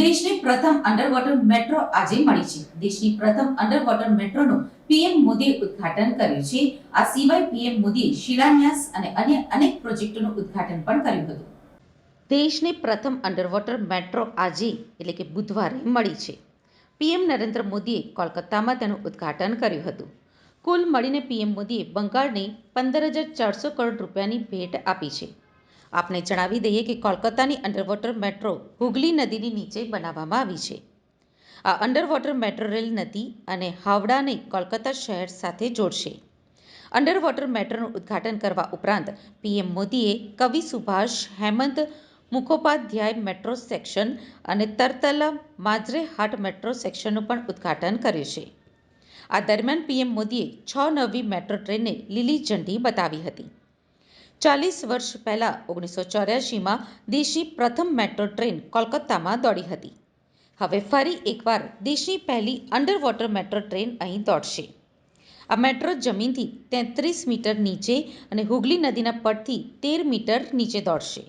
દેશની પ્રથમ underwater metro આજે મળી છે. દેશની પ્રથમ અંડરવોટર મેટ્રોનું પીએમ મોદીએ ઉદ્ઘાટન કર્યું છે. આ સિવાય પીએમ મોદીએ શિલાન્યાસ અને અન્ય અનેક પ્રોજેક્ટોનું ઉદ્ઘાટન પણ કર્યું હતું. દેશની પ્રથમ અંડરવોટર મેટ્રો આજે એટલે કે બુધવારે મળી છે. પીએમ નરેન્દ્ર મોદીએ કોલકાતામાં તેનું ઉદ્ઘાટન કર્યું હતું. કુલ મળીને પીએમ મોદીએ બંગાળને પંદર હજાર ચારસો કરોડ રૂપિયાની ભેટ આપી છે. આપને જણાવી દઈએ કે કોલકાતાની અંડરવોટર મેટ્રો હુગલી નદીની નીચે બનાવવામાં આવી છે. આ અંડરવોટર મેટ્રો રેલ નદી અને હાવડાને કોલકાતા શહેર સાથે જોડશે. અંડરવોટર મેટ્રોનું ઉદ્ઘાટન કરવા ઉપરાંત પીએમ મોદીએ કવિ સુભાષ હેમંત મુખોપાધ્યાય મેટ્રો સેક્શન અને તરતલા માજરે હાટ મેટ્રો સેક્શનનું પણ ઉદ્ઘાટન કર્યું છે. આ દરમિયાન પીએમ મોદીએ છ નવી મેટ્રો ટ્રેનને લીલી ઝંડી બતાવી હતી. ચાલીસ વર્ષ પહેલાં ઓગણીસો ચોર્યાસીમાં દેશની પ્રથમ મેટ્રો ટ્રેન કોલકાતામાં દોડી હતી. હવે ફરી એકવાર દેશની પહેલી અંડર વોટર મેટ્રો ટ્રેન અહીં દોડશે. આ મેટ્રો જમીનથી તેત્રીસ મીટર નીચે અને હુગલી નદીના પટથી તેર મીટર નીચે દોડશે.